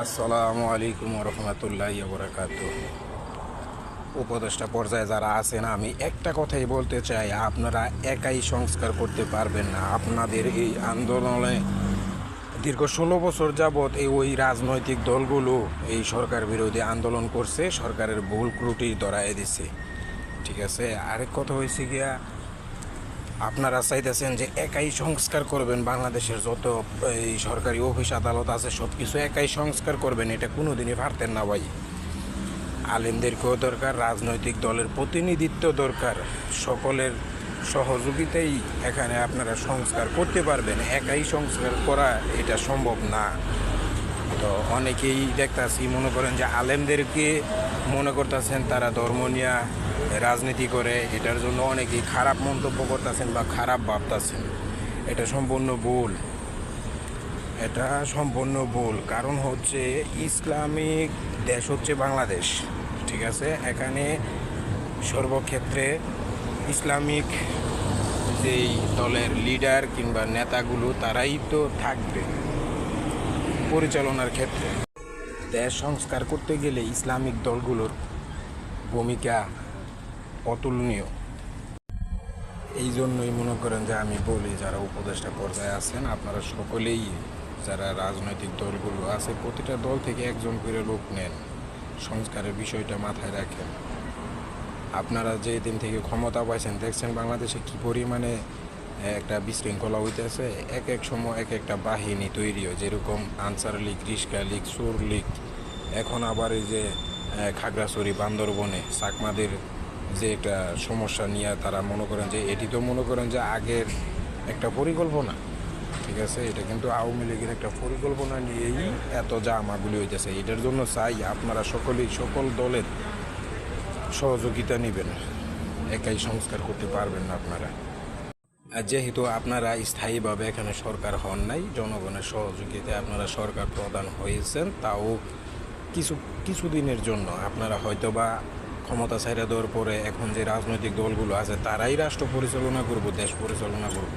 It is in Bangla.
আসসালামু আলাইকুম রহমতুল্লাহ বরাকাত উপদেষ্টা পর্যায়ে যারা আছেন, আমি একটা কথাই বলতে চাই, আপনারা একাই সংস্কার করতে পারবেন না। আপনাদের এই আন্দোলনে দীর্ঘ ষোলো বছর যাবৎ এই ওই রাজনৈতিক দলগুলো এই সরকার বিরোধী আন্দোলন করছে, সরকারের ভুল ত্রুটি ধরায় দিছে। ঠিক আছে? আরেক কথা হয়েছে গিয়া আপনারা চাইতেছেন যে একাই সংস্কার করবেন বাংলাদেশের যত, এই সরকারি অফিস, আদালত আছে সব কিছু একাই সংস্কার করবেন, এটা কোনোদিনই পারতেন না ভাই। আলেমদেরকেও দরকার, রাজনৈতিক দলের প্রতিনিধিত্ব দরকার, সকলের সহযোগিতাই এখানে আপনারা সংস্কার করতে পারবেন, একাই সংস্কার করা এটা সম্ভব না। তো অনেকেই দেখতাছি, মনে করেন যে আলেমদেরকে মনে করতেছেন তারা ধর্ম নিয়ে রাজনীতি করে, এটার জন্য অনেকেই খারাপ মন্তব্য করতেছেন বা খারাপ ভাবতেছেন। এটা সম্পূর্ণ ভুল। এটা সম্পূর্ণ ভুল। কারণ হচ্ছে ইসলামিক দেশ হচ্ছে বাংলাদেশ, ঠিক আছে? এখানে সর্বক্ষেত্রে ইসলামিক যেই দলের লিডার কিংবা নেতাগুলো, তারাই তো থাকবে পরিচালনার ক্ষেত্রে। দেশ সংস্কার করতে গেলে ইসলামিক দলগুলোর ভূমিকা অতুলনীয়। এই জন্যই মনে করেন যে আমি বলি, যারা উপদেষ্টা পর্যায়ে আছেন, আপনারা সকলেই, যারা রাজনৈতিক দলগুলো আছে, প্রতিটা দল থেকে একজন করে লোক নেন। সংস্কারের বিষয়টা মাথায় রাখেন। আপনারা যে দিন থেকে ক্ষমতা পাইছেন, দেখছেন বাংলাদেশে কি পরিমাণে একটা বিশৃঙ্খলা হইতেছে। এক এক সময় এক একটা বাহিনী তৈরি হয়, যেরকম আনসার লীগ রিস্কা লীগ সুর লীগ। এখন আবার এই যে খাগড়াছড়ি, বান্দরবনে চাকমাদের যে একটা সমস্যা নিয়ে তারা মনে করেন যে, এটি তো মনে করেন যে আগের একটা পরিকল্পনা। ঠিক আছে? এটা কিন্তু আওয়ামী লীগের একটা পরিকল্পনা নিয়েই এত জামাগুলি হইতেছে। এটার জন্য চাই আপনারা সকলেই, সকল দলের সহযোগিতা নেবেন। একাই সংস্কার করতে পারবেন না আপনারা। আর যেহেতু আপনারা স্থায়ীভাবে এখানে সরকার হন নাই, জনগণের সহযোগিতায় আপনারা সরকার প্রদান হয়েছেন, তাও কিছু, কিছুদিনের জন্য। আপনারা হয়তো বা ক্ষমতা ছেড়ে দেওয়ার পরে এখন যে রাজনৈতিক দলগুলো আছে, তারাই রাষ্ট্র পরিচালনা করব, দেশ পরিচালনা করব।